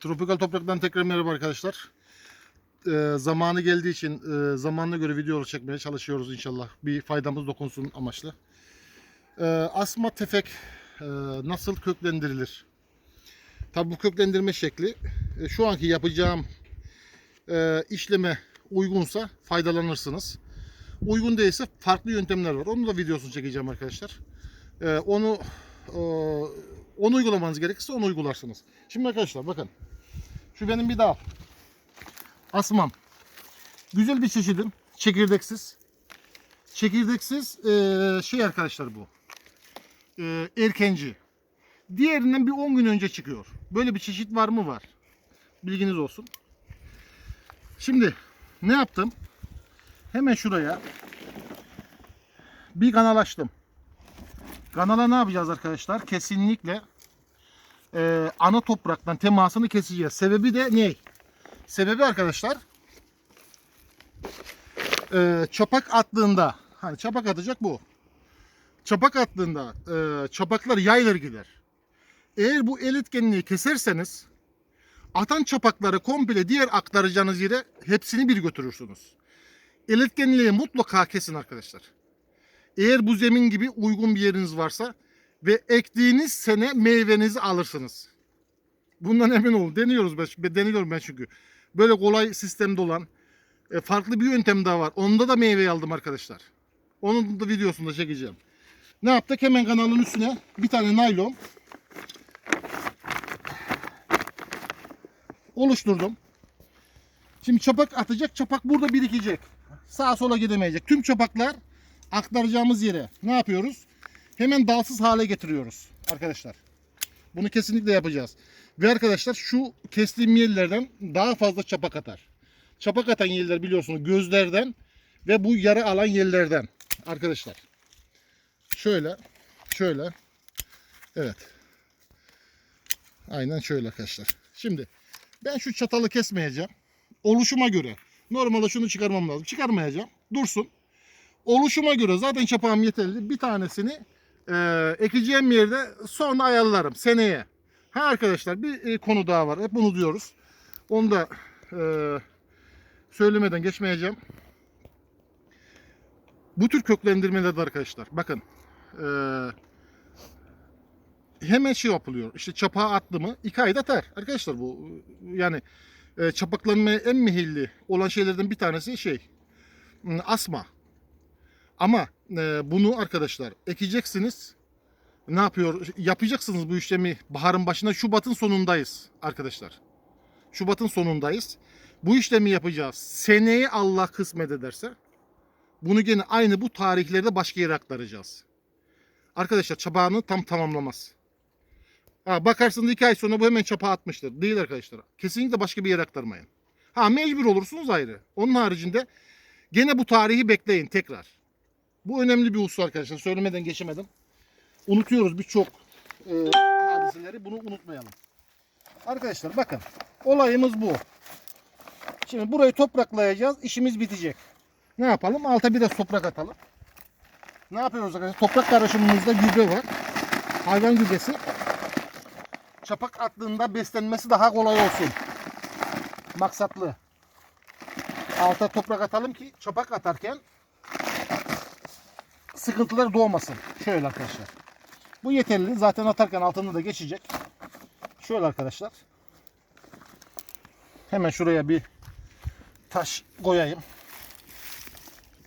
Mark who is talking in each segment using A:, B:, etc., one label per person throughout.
A: Tropikal Toprak'tan tekrar merhaba arkadaşlar. Ee, zamanı geldiği için e, zamanına göre videolar çekmeye çalışıyoruz inşallah. Bir faydamız dokunsun amaçlı. Ee, asma tefek e, nasıl köklendirilir? Tabi bu köklendirme şekli e, şu anki yapacağım e, işleme uygunsa faydalanırsınız. Uygun değilse farklı yöntemler var. Onu da videosunu çekeceğim arkadaşlar. Ee, onu e, onu uygulamanız gerekirse onu uygularsınız. Şimdi arkadaşlar bakın. Şu benim bir dal. Asmam. Güzel bir çeşidim. Çekirdeksiz. Çekirdeksiz e, şey arkadaşlar bu. E, erkenci. Diğerinden bir 10 gün önce çıkıyor. Böyle bir çeşit var mı? Var. Bilginiz olsun. Şimdi ne yaptım? Hemen şuraya bir kanal açtım. Kanala ne yapacağız arkadaşlar? Kesinlikle e, ana topraktan temasını keseceğiz. Sebebi de ne? Sebebi arkadaşlar e, çapak attığında hani çapak atacak bu. Çapak attığında e, çapaklar yayılır gider. Eğer bu el etkenliği keserseniz atan çapakları komple diğer aktaracağınız yere hepsini bir götürürsünüz. El etkenliği mutlaka kesin arkadaşlar. Eğer bu zemin gibi uygun bir yeriniz varsa ve ektiğiniz sene meyvenizi alırsınız. Bundan emin olun. Deniyoruz ben, deniyorum ben çünkü. Böyle kolay sistemde olan e, farklı bir yöntem daha var. Onda da meyve aldım arkadaşlar. Onun da videosunu da çekeceğim. Ne yaptık? Hemen kanalın üstüne bir tane naylon oluşturdum. Şimdi çapak atacak. Çapak burada birikecek. Sağa sola gidemeyecek. Tüm çapaklar aktaracağımız yere ne yapıyoruz? Hemen dalsız hale getiriyoruz arkadaşlar. Bunu kesinlikle yapacağız. Ve arkadaşlar şu kestiğim yerlerden daha fazla çapak atar. Çapak atan yerler biliyorsunuz gözlerden ve bu yara alan yerlerden arkadaşlar. Şöyle, şöyle. Evet. Aynen şöyle arkadaşlar. Şimdi ben şu çatalı kesmeyeceğim. Oluşuma göre. Normalde şunu çıkarmam lazım. Çıkarmayacağım. Dursun. Oluşuma göre zaten çapağım yeterli. Bir tanesini e, ekeceğim yerde sonra ayarlarım seneye. Ha arkadaşlar bir e, konu daha var. Hep bunu diyoruz. Onu da e, söylemeden geçmeyeceğim. Bu tür köklendirmelerde arkadaşlar bakın e, hemen şey yapılıyor. İşte çapağı attı mı iki ayda atar. Arkadaşlar bu yani e, çapaklanmaya en mehilli olan şeylerden bir tanesi şey asma. Ama e, bunu arkadaşlar ekeceksiniz. Ne yapıyor? Yapacaksınız bu işlemi baharın başında. Şubat'ın sonundayız arkadaşlar. Şubat'ın sonundayız. Bu işlemi yapacağız. Seneye Allah kısmet ederse bunu gene aynı bu tarihlerde başka yere aktaracağız. Arkadaşlar çapağını tam tamamlamaz. Ha, bakarsınız iki ay sonra bu hemen çapa atmıştır. Değil arkadaşlar. Kesinlikle başka bir yere aktarmayın. Ha mecbur olursunuz ayrı. Onun haricinde gene bu tarihi bekleyin tekrar. Bu önemli bir husus arkadaşlar. Söylemeden geçemedim. Unutuyoruz birçok e, hadiseleri. Bunu unutmayalım. Arkadaşlar bakın. Olayımız bu. Şimdi burayı topraklayacağız. İşimiz bitecek. Ne yapalım? Alta biraz toprak atalım. Ne yapıyoruz arkadaşlar? Toprak karışımımızda gübre var. Hayvan gübresi. Çapak attığında beslenmesi daha kolay olsun. Maksatlı. Alta toprak atalım ki çapak atarken sıkıntılar doğmasın. Şöyle arkadaşlar. Bu yeterli. Zaten atarken altında da geçecek. Şöyle arkadaşlar. Hemen şuraya bir taş koyayım.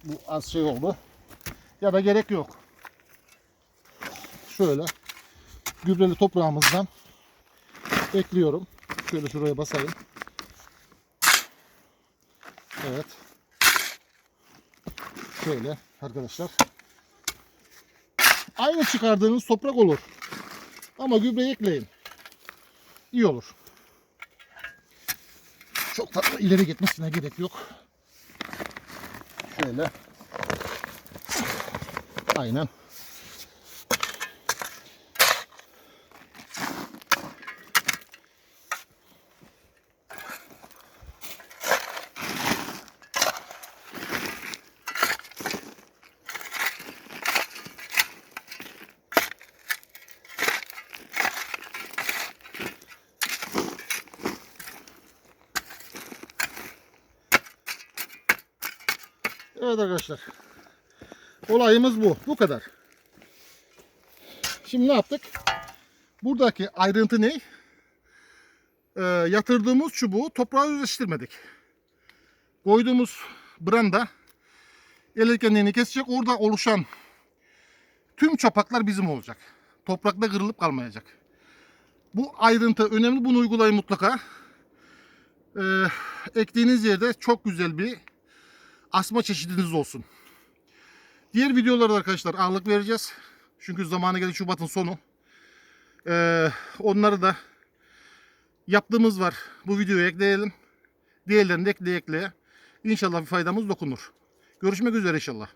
A: Bu az şey oldu. Ya da gerek yok. Şöyle gübreli toprağımızdan ekliyorum. Şöyle şuraya basayım. Evet. Şöyle arkadaşlar. Aynı çıkardığınız toprak olur. Ama gübre ekleyin. İyi olur. Çok fazla ileri gitmesine gerek yok. Şöyle. Aynen. Evet arkadaşlar. Olayımız bu. Bu kadar. Şimdi ne yaptık? Buradaki ayrıntı ne? Ee, yatırdığımız çubuğu toprağa yüzleştirmedik. Koyduğumuz branda el kendiğini kesecek. Orada oluşan tüm çapaklar bizim olacak. Toprakta kırılıp kalmayacak. Bu ayrıntı önemli. Bunu uygulayın mutlaka. Ee, ektiğiniz yerde çok güzel bir asma çeşidiniz olsun. Diğer videolarda arkadaşlar ağırlık vereceğiz. Çünkü zamanı geldi Şubat'ın sonu. Ee, onları da yaptığımız var. Bu videoya ekleyelim. Diğerlerini de ekleye ekleye. İnşallah bir faydamız dokunur. Görüşmek üzere inşallah.